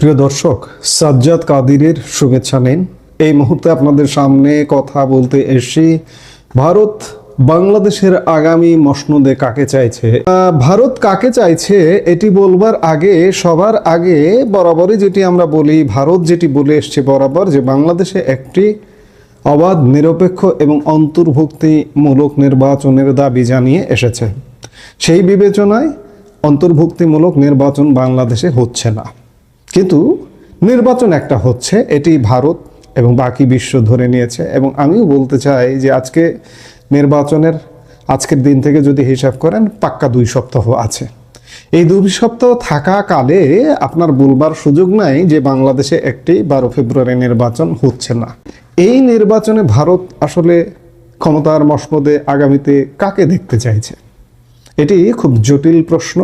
প্রিয় দর্শক, সাজ্জাদ কাদিরের শুভেচ্ছা নিন। এই মুহূর্তে আপনাদের সামনে কথা বলতে এসেছি ভারত বাংলাদেশের আগামী মসনদে কাকে চাইছে? ভারত কাকে চাইছে এটি বলবার আগে, সবার আগে বরাবরই যেটি আমরা বলি, ভারত যেটি বলে এসছে বরাবর যে বাংলাদেশে একটি অবাধ, নিরপেক্ষ এবং অন্তর্ভুক্তিমূলক নির্বাচনের দাবি জানিয়ে এসেছে। সেই বিবেচনায় অন্তর্ভুক্তিমূলক নির্বাচন বাংলাদেশে হচ্ছে না। কিন্তু নির্বাচন একটা হচ্ছে, এটি ভারত এবং বাকি বিশ্ব ধরে নিয়েছে। এবং আমিও বলতে চাই যে আজকে নির্বাচনের আজকের দিন থেকে যদি হিসাব করেন, পাক্কা দুই সপ্তাহ আছে। এই দুই সপ্তাহ থাকাকালে আপনার বলবার সুযোগ নাই যে বাংলাদেশে একটি বারো ফেব্রুয়ারি নির্বাচন হচ্ছে না। এই নির্বাচনে ভারত আসলে ক্ষমতার মসনদে আগামীতে কাকে দেখতে চাইছে? এটি খুব জটিল প্রশ্ন,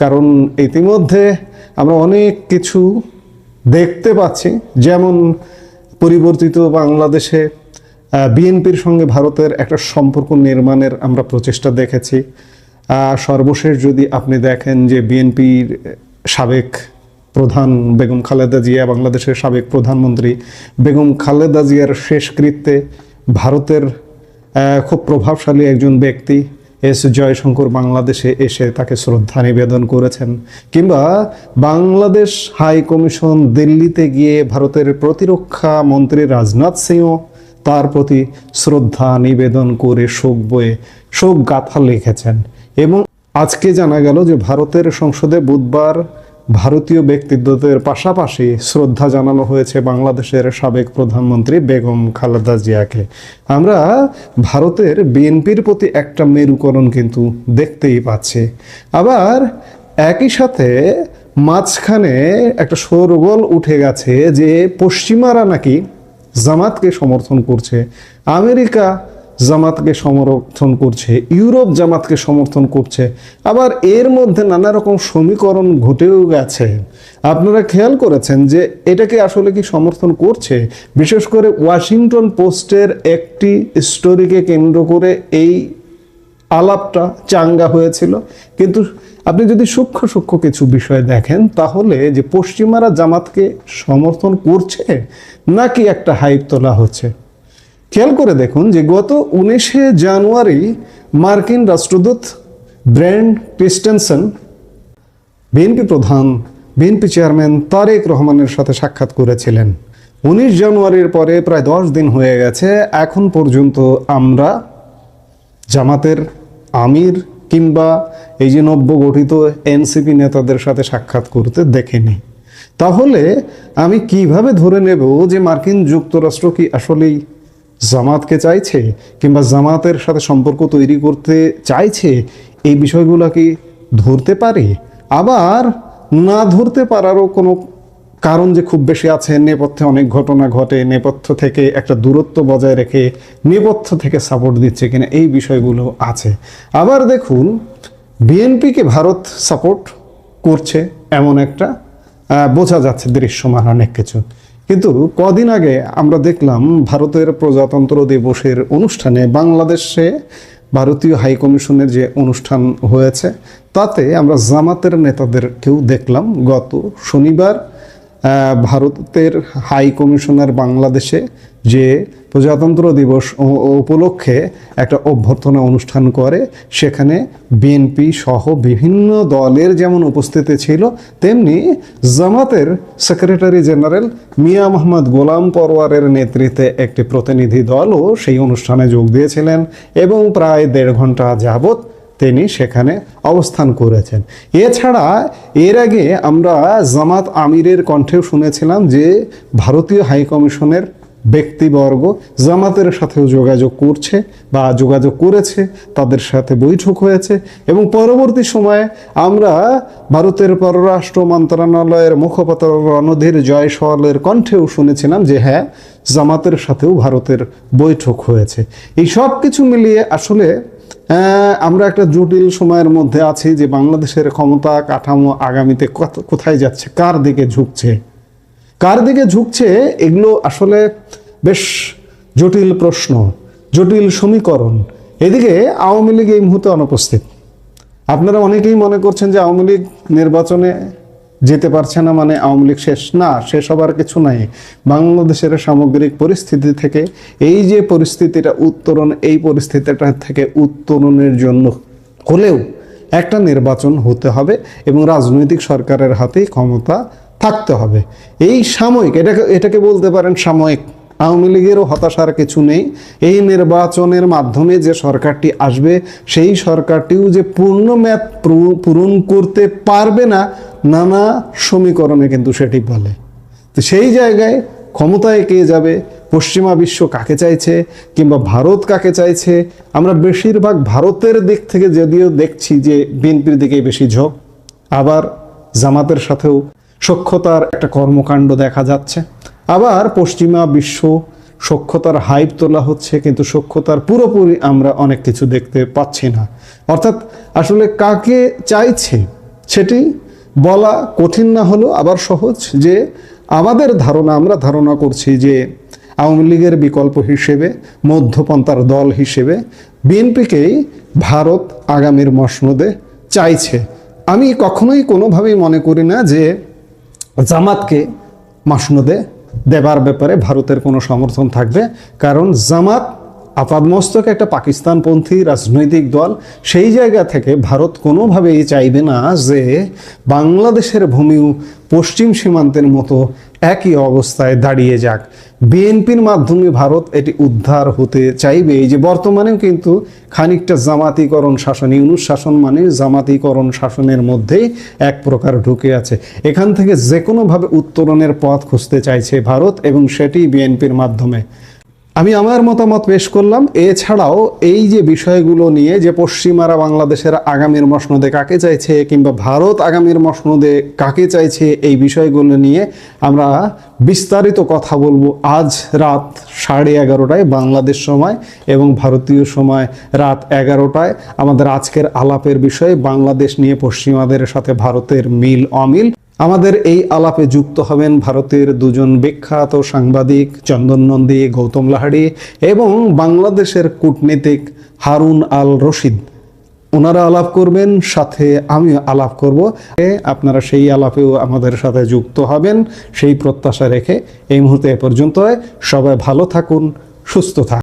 কারণ ইতিমধ্যে আমরা অনেক কিছু দেখতে পাচ্ছি। যেমন পরিবর্তিত বাংলাদেশে বিএনপির সঙ্গে ভারতের একটা সম্পর্ক নির্মাণের আমরা প্রচেষ্টা দেখেছি। সর্বশেষ যদি আপনি দেখেন যে বিএনপির সাবেক প্রধান বেগম খালেদা জিয়া, বাংলাদেশের সাবেক প্রধানমন্ত্রী বেগম খালেদা জিয়ার শেষকৃত্যে ভারতের খুব প্রভাবশালী একজন ব্যক্তি এস জয়শঙ্কর বাংলাদেশে এসে তাকে শ্রদ্ধা নিবেদন করেছেন। কিংবা বাংলাদেশ হাই কমিশন দিল্লিতে গিয়ে ভারতের প্রতিরক্ষা মন্ত্রী রাজনাথ সিংও তার প্রতি শ্রদ্ধা নিবেদন করে শোক বয়ে, শোক গাথা লিখেছেন। এবং আজকে জানা গেল যে ভারতের সংসদে বুধবার ভারতীয় ব্যক্তিত্বদের পাশাপাশি শ্রদ্ধা জানানো হয়েছে বাংলাদেশের সাবেক প্রধানমন্ত্রী বেগম খালেদা জিয়াকে। আমরা ভারতের বিএনপির প্রতি একটা মেরুকরণ কিন্তু দেখতেই পাচ্ছি। আবার একই সাথে মাঝখানে একটা শোরগোল উঠে গেছে যে পশ্চিমারা নাকি জামাতকে সমর্থন করছে। আমেরিকা জামাতকে সমর্থন করছে, ইউরোপ জামাতকে সমর্থন করছে, আবার এর মধ্যে নানা রকম সমীকরণ ঘটেও গেছে। আপনারা খেয়াল করেছেন যে এটাকে আসলে কি সমর্থন করছে? বিশেষ করে ওয়াশিংটন পোস্টের একটি স্টোরিকে কেন্দ্র করে এই আলাপটা চাঙ্গা হয়েছিল। কিন্তু আপনি যদি সূক্ষ্ম সূক্ষ্ম কিছু বিষয় দেখেন, তাহলে যে পশ্চিমারা জামাতকে সমর্থন করছে, নাকি একটা হাইপ তোলা হচ্ছে? খেয়াল করে দেখুন যে গত উনিশে জানুয়ারি মার্কিন রাষ্ট্রদূত ব্র্যান্ড ক্রিস্টেনসন, বিএনপি প্রধান, বিএনপি চেয়ারম্যান তারেক রহমানের সাথে সাক্ষাৎ করেছিলেন। উনিশ জানুয়ারির পরে প্রায় দশ দিন হয়ে গেছে, এখন পর্যন্ত আমরা জামাতের আমির কিংবা এই যে নব্য গঠিত এনসিপি নেতাদের সাথে সাক্ষাৎ করতে দেখেনি। তাহলে আমি কীভাবে ধরে নেব যে মার্কিন যুক্তরাষ্ট্র কি আসলেই জামাতকে চাইছে কিংবা জামাতের সাথে সম্পর্ক তৈরি করতে চাইছে, এই বিষয়গুলো কি ধরতে পারে? আবার না ধরতে পারারও কোনো কারণ যে খুব বেশি আছে? নেপথ্যে অনেক ঘটনা ঘটে, নেপথ্য থেকে একটা দূরত্ব বজায় রেখে নেপথ্য থেকে সাপোর্ট দিচ্ছে কিনা এই বিষয়গুলো আছে। আবার দেখুন বিএনপিকে ভারত সাপোর্ট করছে এমন একটা বোঝা যাচ্ছে দৃশ্যমান অনেক কিছু। কিন্তু কদিন আগে আমরা দেখলাম ভারতের প্রজাতন্ত্র দিবসের অনুষ্ঠানে বাংলাদেশে ভারতীয় হাই কমিশনের যে অনুষ্ঠান হয়েছে, তাতে আমরা জামাতের নেতাদেরকেও দেখলাম। গত শনিবার ভারতের হাই কমিশনার বাংলাদেশে যে প্রজাতন্ত্র দিবস উপলক্ষে একটা অভ্যর্থনা অনুষ্ঠান করে, সেখানে বিএনপি সহ বিভিন্ন দলের যেমন উপস্থিতি ছিল, তেমনি জামাতের সেক্রেটারি জেনারেল মিয়া মোহাম্মদ গোলাম পরওয়ারের নেতৃত্বে একটি প্রতিনিধি দলও সেই অনুষ্ঠানে যোগ দিয়েছিলেন এবং প্রায় দেড় ঘণ্টা যাবত তিনি সেখানে অবস্থান করেছেন। এছাড়া এর আগে আমরা জামাত আমিরের কণ্ঠেও শুনেছিলাম যে ভারতীয় হাই কমিশনের ব্যক্তিবর্গ জামাতের সাথেও যোগাযোগ করছে বা যোগাযোগ করেছে, তাদের সাথে বৈঠক হয়েছে এবং পরবর্তী সময়ে আমরা ভারতের পররাষ্ট্র মন্ত্রণালয়ের মুখপাত্র রণধীর জয়সওয়ালের কণ্ঠেও শুনেছিলাম যে হ্যাঁ জামাতের সাথেও ভারতের বৈঠক হয়েছে। এই সব কিছু মিলিয়ে আসলে আমরা একটা জটিল সময়ের মধ্যে আছি যে বাংলাদেশের ক্ষমতা কাঠামো আগামীতে কোথায় যাচ্ছে? কার দিকে ঝুঁকছে? কার দিকে ঝুঁকছে? এগুলো আসলে বেশ জটিল প্রশ্ন, জটিল সমীকরণ। এদিকে আওয়ামী লীগ এই মুহূর্তে অনুপস্থিত। আপনারা অনেকেই মনে করছেন যে আওয়ামী লীগ নির্বাচনে যেতে পারছে না মানে আওয়ামী লীগ শেষ। না, শেষ হবার কিছু নাই। বাংলাদেশের সামগ্রিক পরিস্থিতি থেকে এই যে পরিস্থিতিটা উত্তরণ, এই পরিস্থিতিটা থেকে উত্তরণের জন্য হলেও একটা নির্বাচন হতে হবে এবং রাজনৈতিক সরকারের হাতেই ক্ষমতা থাকতে হবে। এই সাময়িক, এটাকে এটাকে বলতে পারেন সাময়িক। আওয়ামী লীগেরও হতাশার কিছু নেই। এই নির্বাচনের মাধ্যমে যে সরকারটি আসবে, সেই সরকারটিও যে পূর্ণ মেয়াদ পূরণ করতে পারবে না নানা সমীকরণে কিন্তু সেটি বলে। তো সেই জায়গায় ক্ষমতায় কে যাবে? পশ্চিমা বিশ্ব কাকে চাইছে? কিংবা ভারত কাকে চাইছে? আমরা বেশিরভাগ ভারতের দিক থেকে যদিও দেখছি যে বিএনপির দিকেই বেশি ঝোঁক। আবার জামাতের সাথেও সক্ষতার একটা কর্মকাণ্ড দেখা যাচ্ছে। আবার পশ্চিমা বিশ্ব সক্ষতার হাইপ তোলা হচ্ছে, কিন্তু সক্ষতার পুরোপুরি আমরা অনেক কিছু দেখতে পাচ্ছি না। অর্থাৎ আসলে কাকে চাইছে সেটি বলা কঠিন না হলেও আবার সহজ যে আমাদের ধারণা, আমরা ধারণা করছি যে আওয়ামী লীগের বিকল্প হিসেবে, মধ্যপন্থার দল হিসেবে বিএনপিকেই ভারত আগামীর মসনদে চাইছে। আমি কখনোই কোনোভাবেই মনে করি না যে জামাতকে মাসনদে দেবার ব্যাপারে ভারতের কোনো সমর্থন থাকবে। কারণ জামাত আপাদমস্তক একটা পাকিস্তানপন্থী রাজনৈতিক দল, সেই জায়গা থেকে ভারত কোনোভাবেই চাইবে না যে বাংলাদেশের ভূমিও পশ্চিম সীমান্তের মতো একই অবস্থায় দাঁড়িয়ে যাক। বিএনপির মাধ্যমে ভারত এটি উদ্ধার হতে চাইবে। এই যে বর্তমানেও কিন্তু খানিকটা জামাতিকরণ শাসন, ইউনুস শাসন মানে জামাতিকরণ শাসনের মধ্যেই এক প্রকার ঢুকে আছে। এখান থেকে যে কোনোভাবে উত্তরণের পথ খুঁজতে চাইছে ভারত এবং সেটি বিএনপির মাধ্যমে। আমি আমার মতামত পেশ করলাম। এছাড়াও এই যে বিষয়গুলো নিয়ে যে পশ্চিমারা বাংলাদেশের আগামীর মসনদে কাকে চাইছে কিংবা ভারত আগামীর মসনদে কাকে চাইছে এই বিষয়গুলো নিয়ে আমরা বিস্তারিত কথা বলব আজ রাত সাড়ে এগারোটায় বাংলাদেশ সময় এবং ভারতীয় সময় রাত এগারোটায়। আমাদের আজকের আলাপের বিষয়ে বাংলাদেশ নিয়ে পশ্চিমাদের সাথে ভারতের মিল অমিল আমাদের এই আলাপে যুক্ত হবেন ভারতের দুজন বিখ্যাত সাংবাদিক চন্দন নন্দী, গৌতম লাহাড়ি এবং বাংলাদেশের কূটনীতিক হারুন আল রশিদ। ওনারা আলাপ করবেন, সাথে আমিও আলাপ করব। আপনারা সেই আলাপেও আমাদের সাথে যুক্ত হবেন, সেই প্রত্যাশা রেখে এই মুহূর্তে এ পর্যন্ত সবাই ভালো থাকুন, সুস্থ থাকুন।